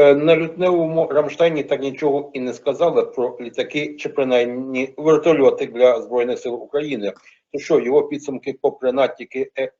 Е, На лютневому Рамштайні так нічого і не сказали про літаки чи принаймні вертольоти для Збройних сил України. То що його підсумки, попри натяки е,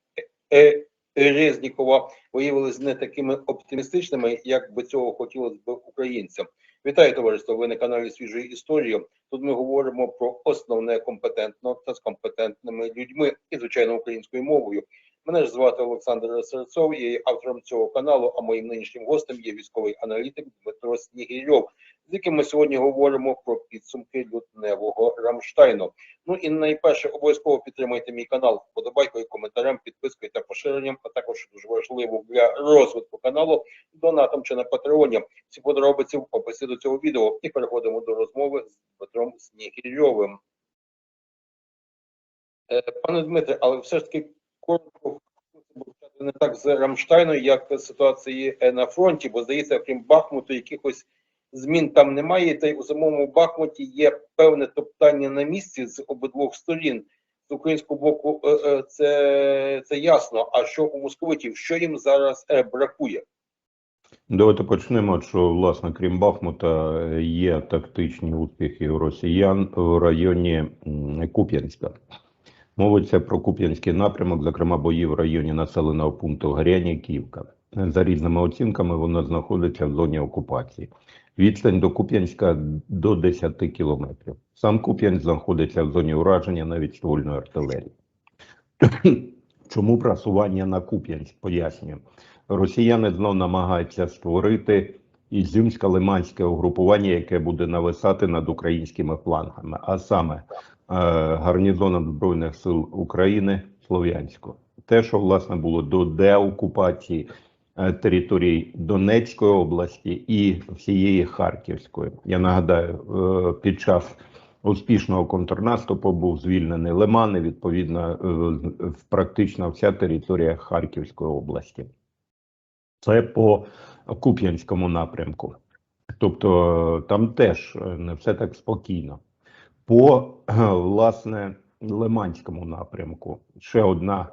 е, е, Резнікова, виявилися не такими оптимістичними, як би цього хотілося б українцям. Вітаю товариство. Ви на каналі свіжої історії. Тут ми говоримо про основне компетентно та з компетентними людьми і звичайно українською мовою. Мене ж звати Олександр Серцов, я є автором цього каналу. А моїм нинішнім гостем є військовий аналітик Дмитро Снігірьов, з яким ми сьогодні говоримо про підсумки лютневого Рамштайну. Ну і найперше обов'язково підтримайте мій канал вподобайкою, коментарем, підпискою та поширенням, а також дуже важливо для розвитку каналу донатом чи на патреоні. Всі подробиці в описі до цього відео. І переходимо до розмови з Дмитром Снігірьовим. Е, Пане Дмитре, але все ж таки коротко не так з Рамштайну, як ситуації е, на фронті, бо здається, крім Бахмуту, якихось змін там немає. Та й у самому Бахмуті є певне топтання на місці з обидвох сторін. З українського боку, е, е, це, це ясно. А що у московитів, що їм зараз бракує? Давайте почнемо, що власне крім Бахмута є тактичні успіхи у росіян в районі Куп'янська. Мовиться про Куп'янський напрямок, зокрема бої в районі населеного пункту Горяння-Ківка. За різними оцінками, воно знаходиться в зоні окупації. Відстань до Куп'янська до 10 кілометрів. Сам Куп'янськ знаходиться в зоні ураження навіть ствольної артилерії. Чому просування на Куп'янськ? Пояснюю. Росіяни знов намагаються створити ізюмсько-лиманське угрупування, яке буде нависати над українськими флангами, а саме е, гарнізоном Збройних сил України Слов'янського. Те, що власне було до деокупації е, територій Донецької області і всієї Харківської. Я нагадаю, е, під час успішного контрнаступу був звільнений Лиман, і відповідно е, практично вся територія Харківської області. Це по Куп'янському напрямку. Тобто там теж е, не все так спокійно. По е, власне Лиманському напрямку ще одна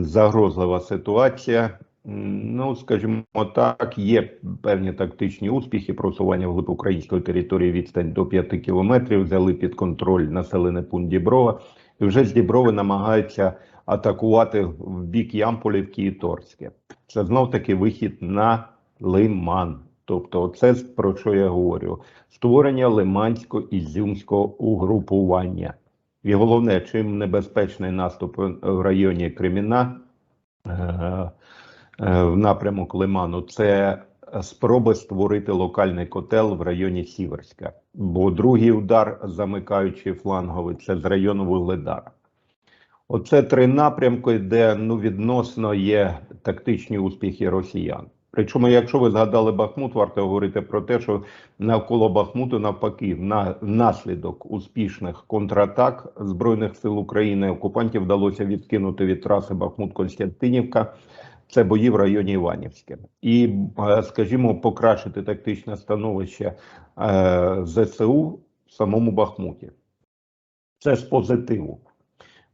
загрозлива ситуація. Ну, скажімо так, є певні тактичні успіхи просування вглиб української території відстань до 5 кілометрів, взяли під контроль населений пункт Діброва, і вже з Діброви намагаються атакувати в бік Ямполівки і Торське. Це знов таки вихід на Лиман. Тобто, це про що я говорю: створення лимансько-ізюмського угрупування. І головне, чим небезпечний наступ в районі Креміна е, е, в напрямок Лиману, це спроби створити локальний котел в районі Сіверська. Бо другий удар, замикаючи фланговий, це з району Вугледара. Оце три напрямки, де ну відносно є тактичні успіхи росіян. Причому, якщо ви згадали Бахмут, варто говорити про те, що навколо Бахмуту, навпаки, на внаслідок успішних контратак збройних сил України окупантів вдалося відкинути від траси Бахмут-Константинівка. Це бої в районі Іванівське, і е, скажімо, покращити тактичне становище е, ЗСУ в самому Бахмуті. Це з позитиву.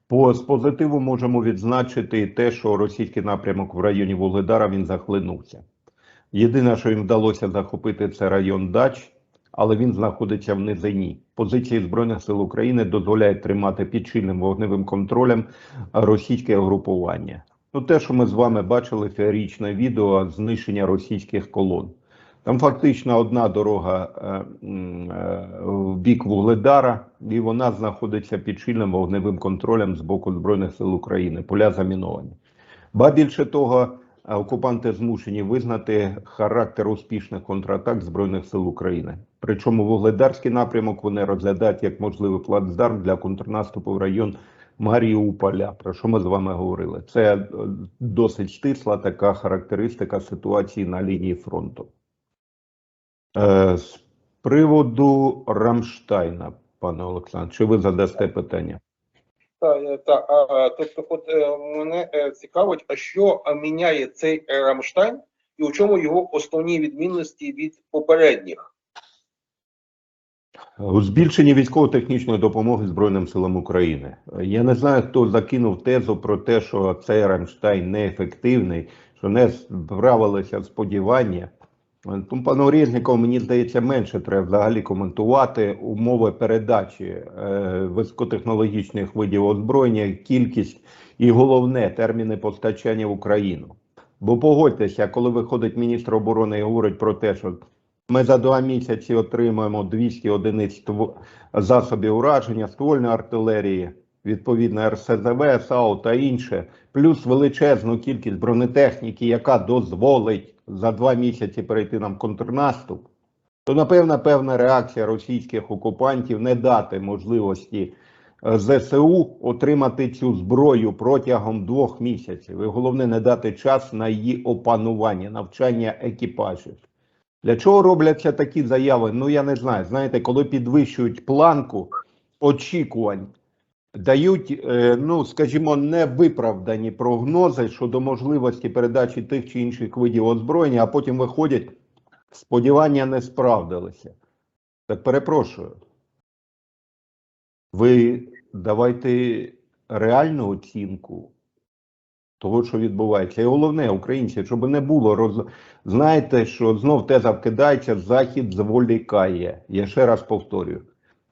По з позитиву можемо відзначити те, що російський напрямок в районі Вугледара він захлинувся. Єдине, що їм вдалося захопити, це район Дач, але він знаходиться в низині. Позиції Збройних сил України дозволяють тримати під чільним вогневим контролем російське угрупування. Ну, те, що ми з вами бачили, феєрічне відео знищення російських колон. Там фактично одна дорога е, е, в бік Вугледара, і вона знаходиться під чільним вогневим контролем з боку Збройних сил України. Поля заміновані. Ба більше того, окупанти змушені визнати характер успішних контратак Збройних сил України. Причому Вугледарський напрямок вони розглядають як можливий плацдарм для контрнаступу в район Маріуполя. Про що ми з вами говорили? Це е, досить стисла така характеристика ситуації на лінії фронту. Е, З приводу Рамштайна, пане Олександр, чи ви задасте питання? Так, та, тобто, от е, мене е, цікавить, а що е, міняє цей е, Рамштайн і у чому його основні відмінності від попередніх? У збільшенні військово-технічної допомоги Збройним силам України. Я не знаю, хто закинув тезу про те, що цей Рамштайн неефективний, що не справилися сподівання. Пану Резніков, мені здається, менше треба взагалі коментувати умови передачі е, високотехнологічних видів озброєння, кількість і головне терміни постачання в Україну. Бо погодьтеся, коли виходить міністр оборони і говорить про те, що ми за два місяці отримаємо 200 одиниць засобів ураження, ствольної артилерії, відповідно РСЗВ, САУ та інше, плюс величезну кількість бронетехніки, яка дозволить за два місяці перейти нам контрнаступ, то напевно певна реакція російських окупантів не дати можливості е, ЗСУ отримати цю зброю протягом двох місяців. І головне не дати час на її опанування, навчання екіпажів. Для чого робляться такі заяви? Ну я не знаю. Знаєте, коли підвищують планку очікувань, дають, е, ну скажімо, невиправдані прогнози щодо можливості передачі тих чи інших видів озброєння, а потім виходять, сподівання не справдилися. Так перепрошую. Ви давайте реальну оцінку того, що відбувається. І головне, українці, щоб не було роз... Знаєте, що знов теза вкидається, Захід зволікає. Я ще раз повторюю.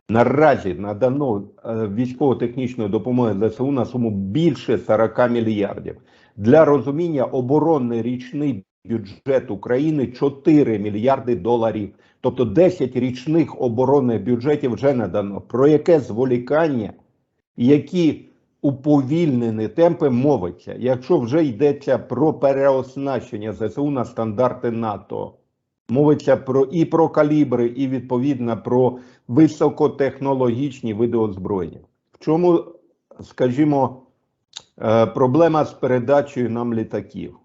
Наразі надано е, військово-технічної допомоги ЗСУ на суму більше 40 мільярдів. Для розуміння, оборонний річний бюджет України 4 мільярди доларів. Тобто 10 річних оборонних бюджетів вже надано. Про яке зволікання, які уповільнені темпи мовиться, якщо вже йдеться про переоснащення ЗСУ на стандарти НАТО, мовиться про і про калібри, і відповідно про високотехнологічні види озброєння. В чому, скажімо, е, проблема з передачею нам літаків?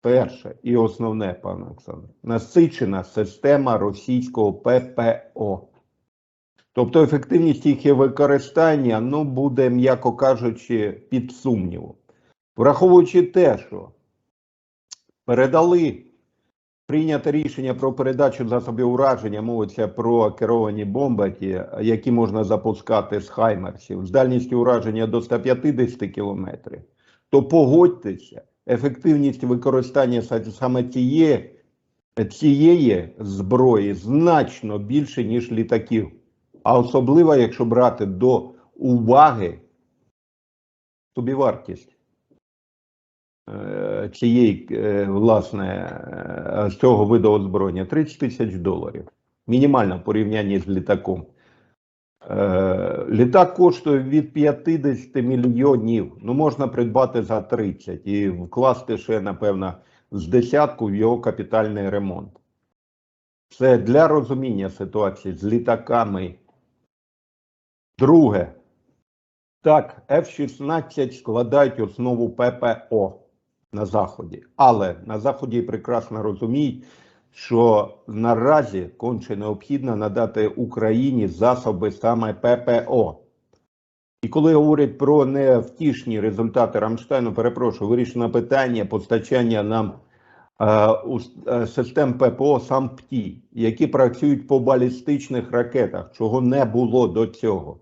Перше і основне, пане Олександр, насичена система російського ППО. Тобто ефективність їх використання ну, буде, м'яко кажучи, під сумнівом. Враховуючи те, що передали прийняте рішення про передачу засобів ураження, мовиться про керовані бомби, які можна запускати з хаймерсів з дальністю ураження до 150 кілометрів, то погодьтеся, ефективність використання саме цієї, цієї зброї значно більше, ніж літаків. А особливо, якщо брати до уваги собівартість цієї, е, власне, е, цього виду озброєння 30 тисяч доларів. Мінімально в порівнянні з літаком. Е, Літак коштує від 50 мільйонів. Ну, можна придбати за 30 і вкласти ще, напевно, з десятку в його капітальний ремонт. Це для розуміння ситуації з літаками. Друге. Так, F-16 складають основу ППО на Заході. Але на Заході прекрасно розуміють, що наразі конче необхідно надати Україні засоби саме ППО. І коли говорять про невтішні результати Рамштайну, перепрошую, вирішено питання постачання нам е, е, систем ППО САМПТІ, які працюють по балістичних ракетах, чого не було до цього.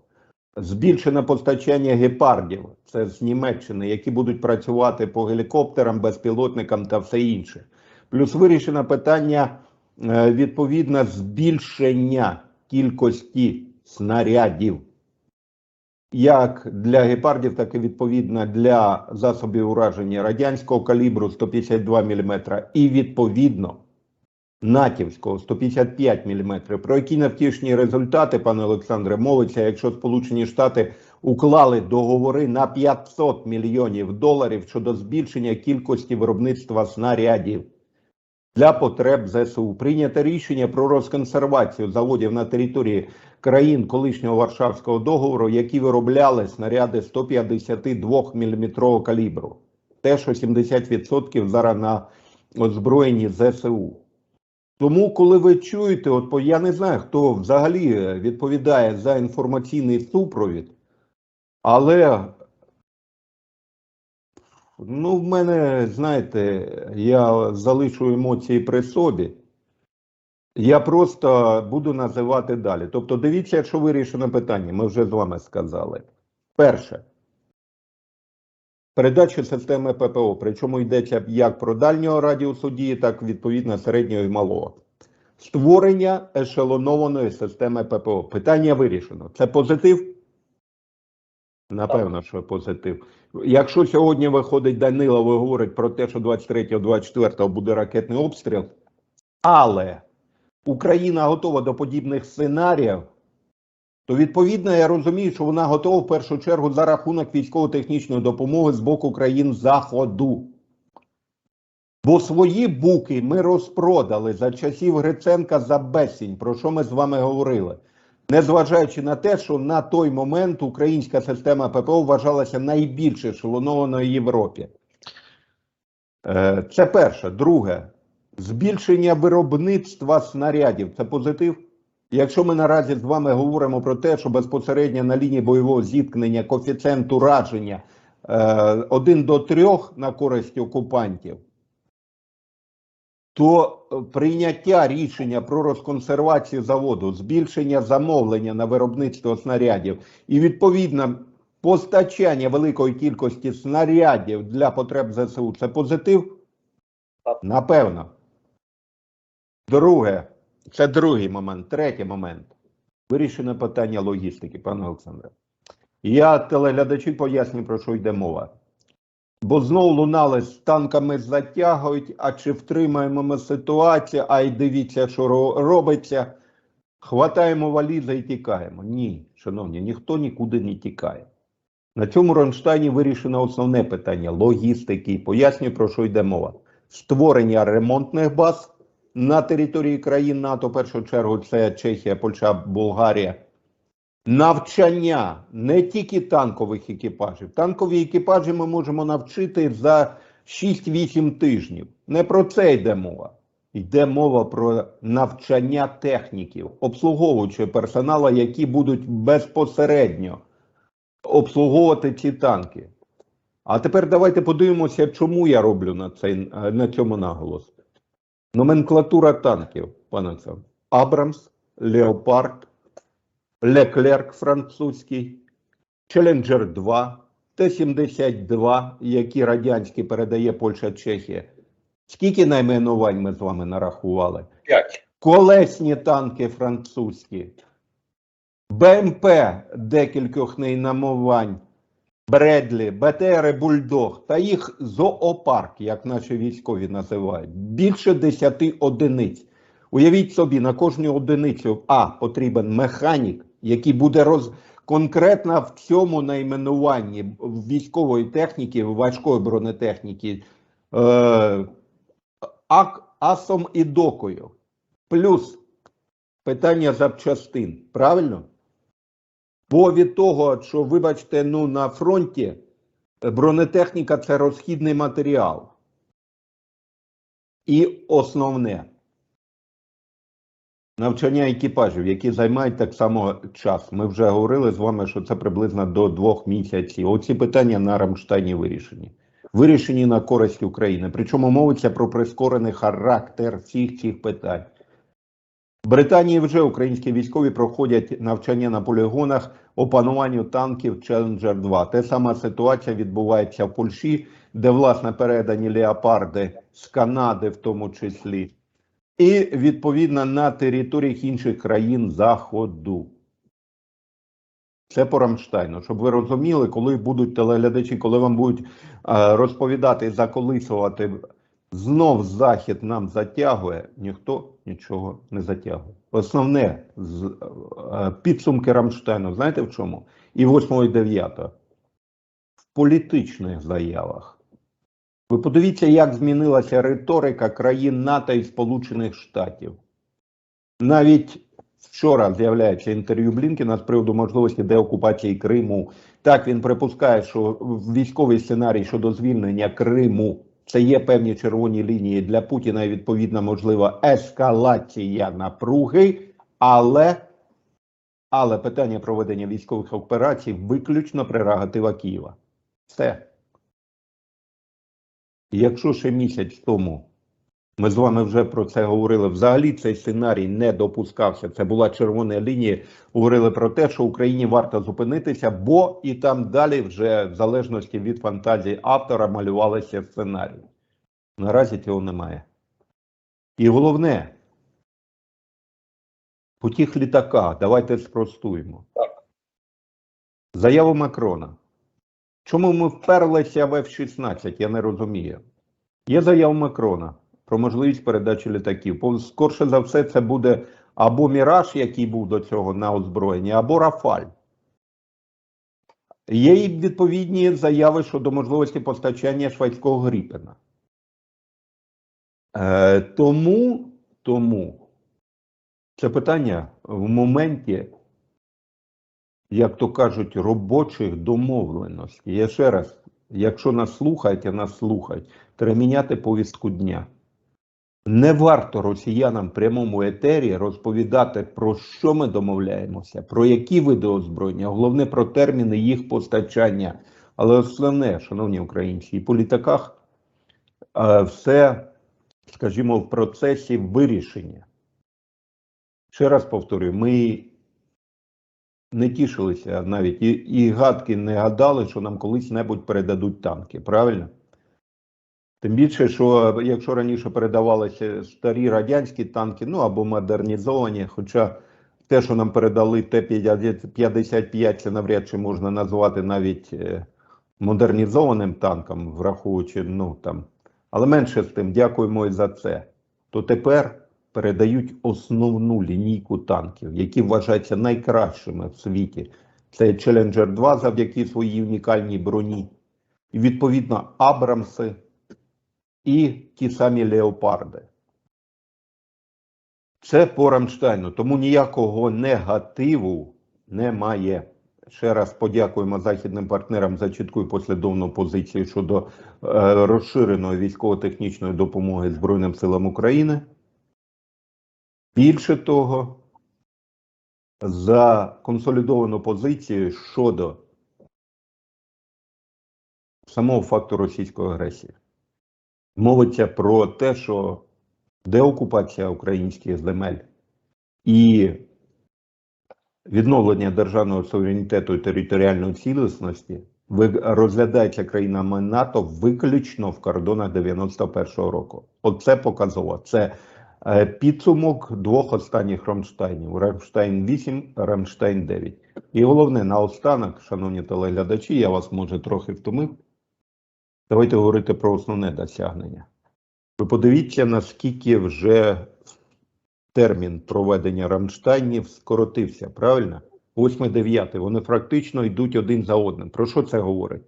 Збільшене постачання гепардів, це з Німеччини, які будуть працювати по гелікоптерам, безпілотникам та все інше. Плюс вирішено питання е, відповідно збільшення кількості снарядів. Як для гепардів, так і відповідно для засобів ураження радянського калібру 152 мм і відповідно натівського 155 мм. Про які невтішні результати, пане Олександре, мовиться, якщо Сполучені Штати уклали договори на 500 мільйонів доларів щодо збільшення кількості виробництва снарядів для потреб ЗСУ. Прийнято рішення про розконсервацію заводів на території країн колишнього Варшавського договору, які виробляли снаряди 152 мм калібру. Те, що 70% зараз на озброєнні ЗСУ. Тому, коли ви чуєте, от я не знаю, хто взагалі е, відповідає за інформаційний супровід, але ну, в мене, знаєте, я залишу емоції при собі. Я просто буду називати далі. Тобто, дивіться, якщо вирішено питання, ми вже з вами сказали. Перше. Передача системи ППО, причому йдеться як про дальнього радіусу дії, так відповідно середнього і малого. створення ешелонованої системи ППО. Питання вирішено. Це позитив? Напевно, що позитив. Якщо сьогодні виходить Данилов і говорить про те, що 23-24 буде ракетний обстріл, але Україна готова до подібних сценаріїв, то відповідно я розумію, що вона готова в першу чергу за рахунок військово-технічної допомоги з боку країн Заходу. Бо свої буки ми розпродали за часів Гриценка за безцінь, про що ми з вами говорили. Незважаючи на те, що на той момент українська система ППО вважалася найбільш ешелонованою в Європі. Е, Це перше. Друге, збільшення виробництва снарядів це позитив. Якщо ми наразі з вами говоримо про те, що безпосередньо на лінії бойового зіткнення коефіцієнт ураження е, 1 до 3 на користь окупантів, то е, прийняття рішення про розконсервацію заводу, збільшення замовлення на виробництво снарядів і відповідно постачання великої кількості снарядів для потреб ЗСУ це позитив? Напевно. Друге, це другий момент. Третій момент. Вирішено питання логістики, пане Олександре. Я телеглядачі поясню, про що йде мова. Бо знову лунали з танками затягують, а чи втримаємо ми ситуацію, а й дивіться, що робиться. Хватаємо валізи і тікаємо. Ні, шановні, ніхто нікуди не тікає. На цьому Ронштайні вирішено основне питання логістики. Пояснюю, про що йде мова. Створення ремонтних баз на території країн НАТО, в першу чергу, це Чехія, Польща, Болгарія. Навчання не тільки танкових екіпажів. Танкові екіпажі ми можемо навчити за 6-8 тижнів. Не про це йде мова. Йде мова про навчання техніків, обслуговуючого персоналу, які будуть безпосередньо обслуговувати ці танки. А тепер давайте подивимося, чому я роблю на, цей, на цьому наголос. Номенклатура танків, пане Олександр. Абрамс, Леопард, Леклерк французький, Челенджер 2, Т-72, які радянські передає Польща Чехія. Скільки найменувань ми з вами нарахували? П'ять. Колесні танки французькі, БМП декількох найменувань, Бредлі, БТРи Бульдог та їх зоопарк, як наші військові називають, більше 10 одиниць. Уявіть собі, на кожну одиницю А потрібен механік, який буде роз... конкретно в цьому найменуванні військової техніки, важкої бронетехніки, е... ак... асом і докою. Плюс питання запчастин. Правильно? Бо того, що, вибачте, ну на фронті е, бронетехніка це розхідний матеріал. І основне навчання екіпажів, які займають так само час. Ми вже говорили з вами, що це приблизно до двох місяців. Оці питання на Рамштайні вирішені. Вирішені на користь України. Причому мовиться про прискорений характер всіх цих питань. Британії вже українські військові проходять навчання на полігонах опануванню танків Challenger 2. Те сама ситуація відбувається в Польщі, де власне передані леопарди з Канади, в тому числі, і відповідно на територіях інших країн Заходу. Це по Рамштайну, щоб ви розуміли, коли будуть телеглядачі, коли вам будуть е, розповідати, заколисувати знов захід нам затягує, ніхто нічого не затягує. Основне з е, підсумки Рамштайну, знаєте в чому? І 8 і 9. В політичних заявах. Ви подивіться, як змінилася риторика країн НАТО і Сполучених Штатів. Навіть вчора з'являється інтерв'ю Блінкена з приводу можливості деокупації Криму. Так він припускає, що військовий сценарій щодо звільнення Криму це є певні червоні лінії для Путіна і відповідно можлива ескалація напруги, але, але питання проведення військових операцій виключно прерогатива Києва. Все. Якщо ще місяць тому ми з вами вже про це говорили, взагалі цей сценарій не допускався. Це була червона лінія. Говорили про те, що Україні варто зупинитися, бо і там далі, вже в залежності від фантазії автора, малювалися сценарії. Наразі цього немає. І головне, Потік літака, давайте спростуємо. Заяву Макрона. Чому ми вперлися в F-16, я не розумію. Є заява Макрона про можливість передачі літаків. Скорше за все, це буде або Міраж, який був до цього на озброєнні, або Рафаль. Є і відповідні заяви щодо можливості постачання шведського Гріпена. Е, тому, тому це питання в моменті, як то кажуть, робочих домовленостей. Я ще раз, якщо нас слухають, а нас слухають, треба міняти повістку дня. Не варто росіянам в прямому етері розповідати, про що ми домовляємося, про які види озброєння, головне про терміни їх постачання. Але основне, шановні українці, і по літаках е, все, скажімо, в процесі вирішення. Ще раз повторюю, ми не тішилися навіть і, і гадки не гадали, що нам колись-небудь передадуть танки, правильно? Тим більше, що якщо раніше передавалися старі радянські танки, ну або модернізовані, хоча те, що нам передали Т-55, це навряд чи можна назвати навіть е, модернізованим танком, враховуючи, ну там. Але менше з тим, дякуємо і за це. То тепер передають основну лінійку танків, які вважаються найкращими в світі. Це Challenger 2 завдяки своїй унікальній броні, і відповідно Абрамси і ті самі Леопарди. Це по Рамштайну, тому ніякого негативу немає. Ще раз подякуємо західним партнерам за чітку і послідовну позицію щодо е, розширеної військово-технічної допомоги Збройним силам України. Більше того, за консолідовану позицію щодо самого факту російської агресії. Мовиться про те, що деокупація українських земель і відновлення державного суверенітету і територіальної цілісності розглядається країнами НАТО виключно в кордонах 91-го року. Оце показово. Це е, підсумок двох останніх Рамштайнів: Рамштайн 8, Рамштайн 9. І головне, наостанок, шановні телеглядачі, я вас може трохи втомив. Давайте говорити про основне досягнення. Ви подивіться, наскільки вже термін проведення Рамштайнів скоротився, правильно? 8-9. Вони практично йдуть один за одним. Про що це говорить?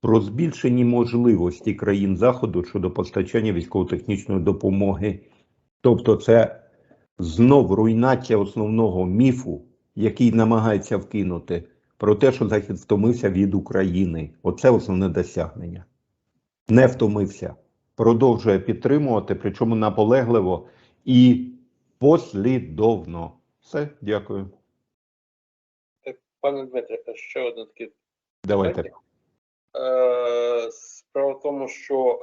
Про збільшені можливості країн Заходу щодо постачання військово-технічної допомоги. Тобто, це знов руйнація основного міфу, який намагається вкинути, про те, що Захід втомився від України. Оце основне досягнення. Не втомився. Продовжує підтримувати, причому наполегливо і послідовно. Все, дякую. Пане Дмитре, ще одне таке Давайте. Е, Справа в тому, що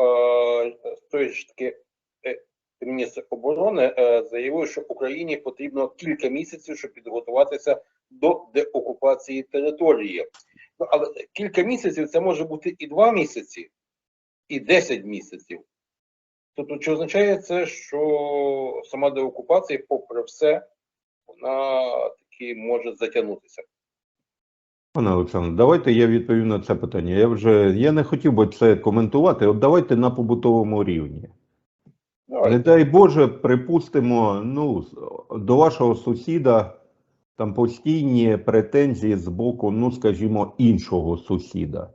е, той ж таки е, міністр оборони е, заявив, що Україні потрібно кілька місяців, щоб підготуватися до деокупації території. Ну, але кілька місяців це може бути і два місяці, і 10 місяців. Тобто, чи означає це, що сама деокупація, попри все, вона таки може затягнутися? Пане Олександр, давайте я відповім на це питання. Я вже я не хотів би це коментувати. От давайте на побутовому рівні. Давайте. Не дай Боже, припустимо, ну, до вашого сусіда там постійні претензії з боку, ну, скажімо, іншого сусіда.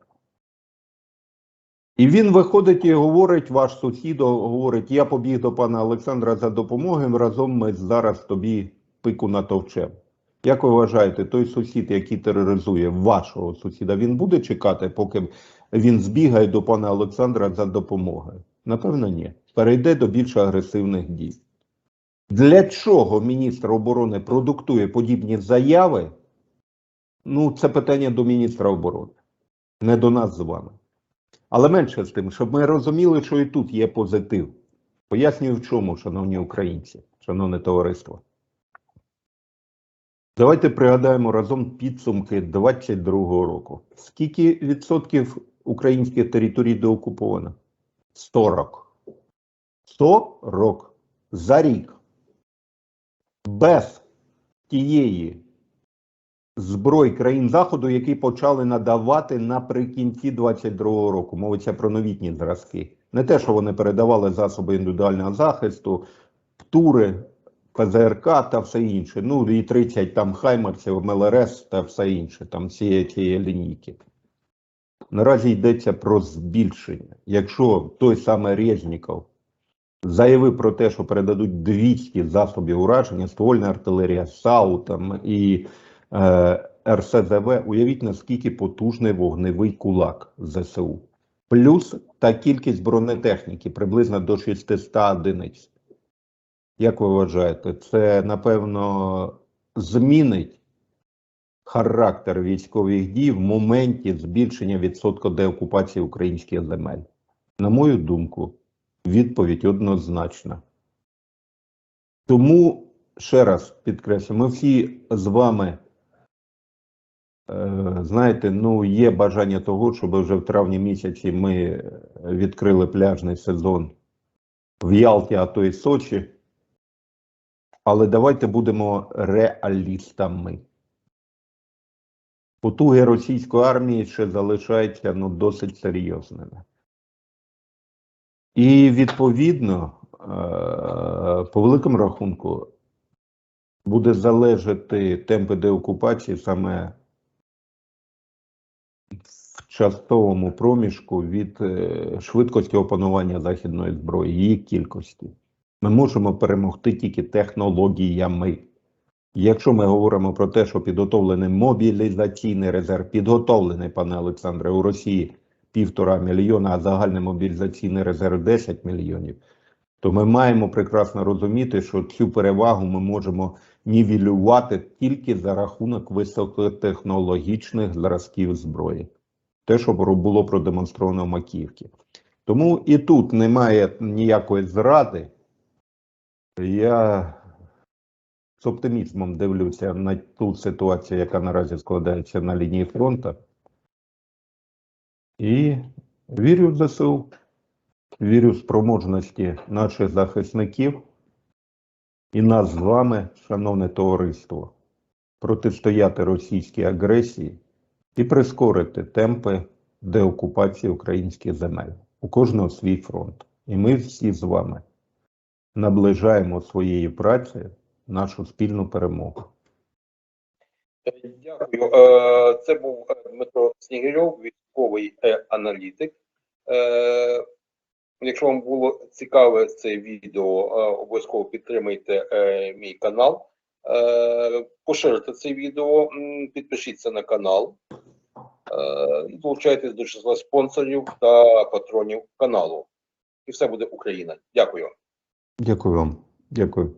І він виходить і говорить, ваш сусід говорить: я побіг до пана Олександра за допомогою, разом ми зараз тобі пику натовчемо. Як ви вважаєте, той сусід, який тероризує вашого сусіда, він буде чекати, поки він збігає до пана Олександра за допомогою? Напевно, ні. Перейде до більш агресивних дій. Для чого міністр оборони продуктує подібні заяви? Ну, це питання до міністра оборони, не до нас з вами. Але менше з тим, щоб ми розуміли, що і тут є позитив. Пояснюю в чому, шановні українці, шановне товариство. Давайте пригадаємо разом підсумки 22-го року. Скільки відсотків українських територій деокуповано? 40. 40 за рік. Без тієї зброї країн Заходу, які почали надавати наприкінці 22-го року. Мовиться про новітні зразки. Не те, що вони передавали засоби індивідуального захисту, птури, ПЗРК та все інше. Ну і 30 там Хаймерсів, МЛРС та все інше, там цієї цієї лінійки. Наразі йдеться про збільшення. Якщо той самий Резніков заявив про те, що передадуть 200 засобів ураження, ствольна артилерія, САУ там, і е, РСЗВ, уявіть наскільки потужний вогневий кулак ЗСУ. Плюс та кількість бронетехніки приблизно до 600 одиниць. Як ви вважаєте, це напевно змінить характер військових дій в моменті збільшення відсотку деокупації українських земель? На мою думку, відповідь однозначна. Тому ще раз підкреслю, ми всі з вами, е, знаєте, ну є бажання того, щоб вже в травні місяці ми відкрили пляжний сезон в Ялті, а то і Сочі. Але давайте будемо реалістами. Потуги російської армії ще залишаються ну, досить серйозними. І відповідно, е, по великому рахунку, буде залежати темпи деокупації саме в часовому проміжку від е, швидкості опанування західної зброї, її кількості. Ми можемо перемогти тільки технологіями. Якщо ми говоримо про те, що підготовлений мобілізаційний резерв, підготовлений, пане Олександре, у Росії півтора мільйона, а загальний мобілізаційний резерв 10 мільйонів, то ми маємо прекрасно розуміти, що цю перевагу ми можемо нівелювати тільки за рахунок високотехнологічних зразків зброї. Те, що було продемонстровано в Макіївці. Тому і тут немає ніякої зради. Я з оптимізмом дивлюся на ту ситуацію, яка наразі складається на лінії фронту. І вірю в ЗСУ, вірю в спроможності наших захисників і нас з вами, шановне товариство, протистояти російській агресії і прискорити темпи деокупації українських земель. У кожного свій фронт. І ми всі з вами наближаємо своєю працею нашу спільну перемогу. Дякую. Е, Це був е, Дмитро Снігирьов, військовий е, аналітик. Е, Якщо вам було цікаве це відео, е, обов'язково підтримайте е, мій канал, Е, поширте це відео, підпишіться на канал е, і долучайтесь до числа спонсорів та патронів каналу. І все буде Україна. Дякую. Дякую вам. Дякую.